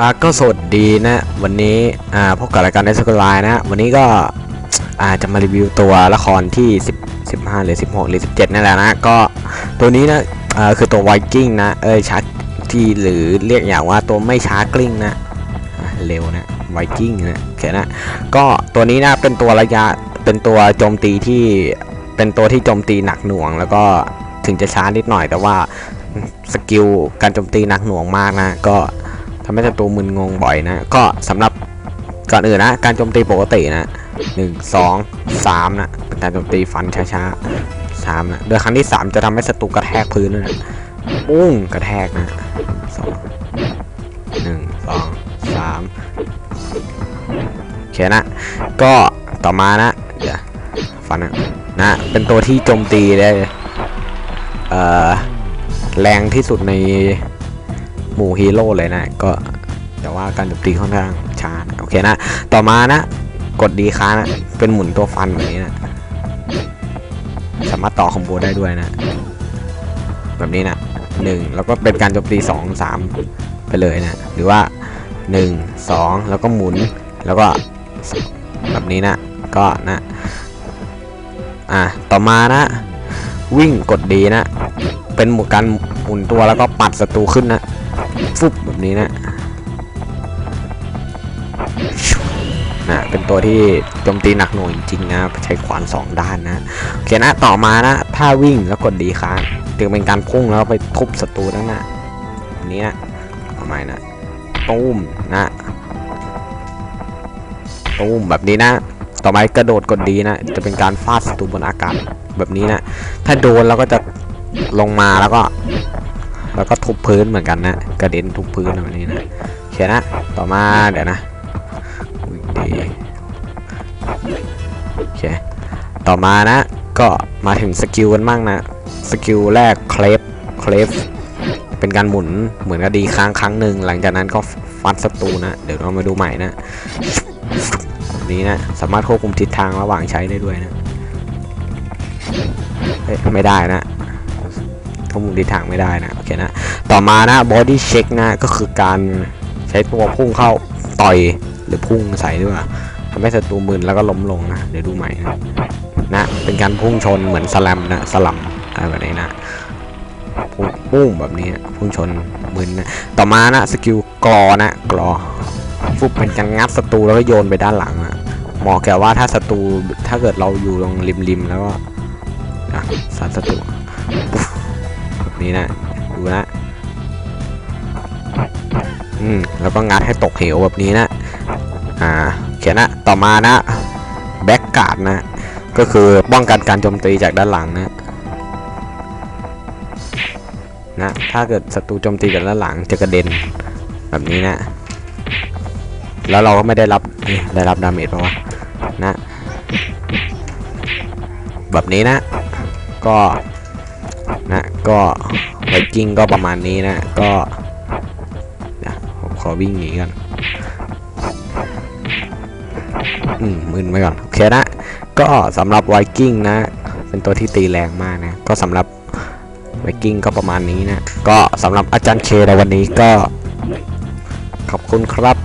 อ่าก็สวัสดีนะ วันนี้อ่าพบกับรายการในสกุลไลน์นะ วันนี้ก็อ่าจะมารีวิวตัวละครที่10 15หรือ16หรือ17นั่นแหละนะ ก็ตัวนี้นะอ่าคือตัวไวกิ้งนะ เอ้ยชาร์ที่หรือเรียกอย่างว่าตัวไม่ช้ากลิ้งนะเร็วนะไวกิ้งนะโอเคนะ ก็ตัวนี้นะเป็นตัวระยะเป็นตัวโจมตีที่เป็นตัวที่โจมตีหนักหน่วง แล้วก็ถึงจะช้านิดหน่อยแต่ว่าสกิลการโจมตีหนักหน่วงมากนะ ก็ ทำให้ศัตรูมึนงงบ่อยนะ ก็สำหรับก่อนอื่นนะ การโจมตีปกตินะหนึ่งสองสามนะเป็นการโจมตีฟันช้าๆสามนะโดยครั้งที่สามจะทำให้ศัตรูกระแทกพื้นด้วยนะปุ้งกระแทกนะสองหนึ่งสองสามโอเคนะ ก็ต่อมานะเดี๋ยวฟันนะนะ เป็นตัวที่โจมตีได้เอ่อแรงที่สุดใน หมู่ฮีโร่เลยนะ ก็แต่ว่าการโจมตีค่อนข้างช้านะโอเคนะ ต่อมานะ กดดีค้านะ เป็นหมุนตัวฟันแบบนี้นะ สามารถต่อคอมโบได้ด้วยนะ แบบนี้นะหนึ่งแล้วก็เป็นการโจมตีสองสามไปเลยนะ หรือว่าหนึ่งสองแล้วก็หมุนแล้วก็แบบนี้นะก็นะอะต่อมานะ วิ่งกดดีนะ เป็นหมุนการหมุนตัวแล้วก็ปัดศัตรูขึ้นนะ ฟุบแบบนี้นะนะเป็นตัวที่โจมตีหนักหน่วงจริงๆนะใช้ขวานสองด้านนะโอเคนะต่อมานะ ถ้าวิ่งแล้วกดดีค้างถึงเป็นการพุ่งแล้วไปทุบศัตรูนั่นนะแบบนี้นะทำไมนะตุ้มนะตุ้มแบบนี้นะ ต่อไปกระโดดกดดีนะ จะเป็นการฟาดศัตรูบนอากาศแบบนี้นะ ถ้าโดนเราก็จะลงมาแล้วก็ แล้วก็ทุบพื้นเหมือนกันนะกระเด็นทุบพื้นแบบนี้นะโอเคนะต่อมาเดี๋ยวนะดีโอเคต่อมานะ ก็มาถึงสกิลกันบ้างนะสกิลแรกเคลฟเคลฟเป็นการหมุนเหมือนกับดีค้างครั้งหนึ่งหลังจากนั้นก็ฟัดศัตรูนะเดี๋ยวเรามาดูใหม่นะนี้นะสามารถควบคุมทิศทางระหว่างใช้ได้ด้วยนะไม่ได้นะ ควบคุมทิศทางไม่ได้นะโอเคนะต่อมานะ body check นะก็คือการใช้ตัวพุ่งเข้าต่อยหรือพุ่งใส่ด้วยทำให้ศัตรูมึนแล้วก็ล้มลงนะเดี๋ยวดูใหม่นะนะเป็นการพุ่งชนเหมือนสลัมนะสลัมอะไรแบบนี้นะพุ่งปุ้งแบบนี้พุ่งชนมึนนะต่อมานะสกิลกรอนะกรอฟุบเป็นการงัดศัตรูแล้วก็โยนไปด้านหลังอะหมาะแกว่าถ้าศัตรูถ้าเกิดเราอยู่ตรงริมๆแล้วก็สัตว์ศัตรู นี้นะดูนะ อืมแล้วก็งัดให้ตกเหวแบบนี้นะ อ่าเขียนนะ ต่อมานะแบ็กการ์ดนะ ก็คือป้องกันการโจมตีจากด้านหลังนะนะ ถ้าเกิดศัตรูโจมตีจากด้านหลังจะกระเด็นแบบนี้นะ แล้วเราก็ไม่ได้รับได้รับดาเมจปะวะนะ แบบนี้นะ ก็ นะก็ไวกิ้งก็ประมาณนี้นะก็นะผมขอวิ่งหนีกันอืมมึนไว้ก่อนโอเคนะก็สำหรับไวกิ้งนะ เป็นตัวที่ตีแรงมากนะ ก็สำหรับไวกิ้งก็ประมาณนี้นะ ก็สำหรับอาจารย์เคในวันนี้ก็ ขอบคุณครับ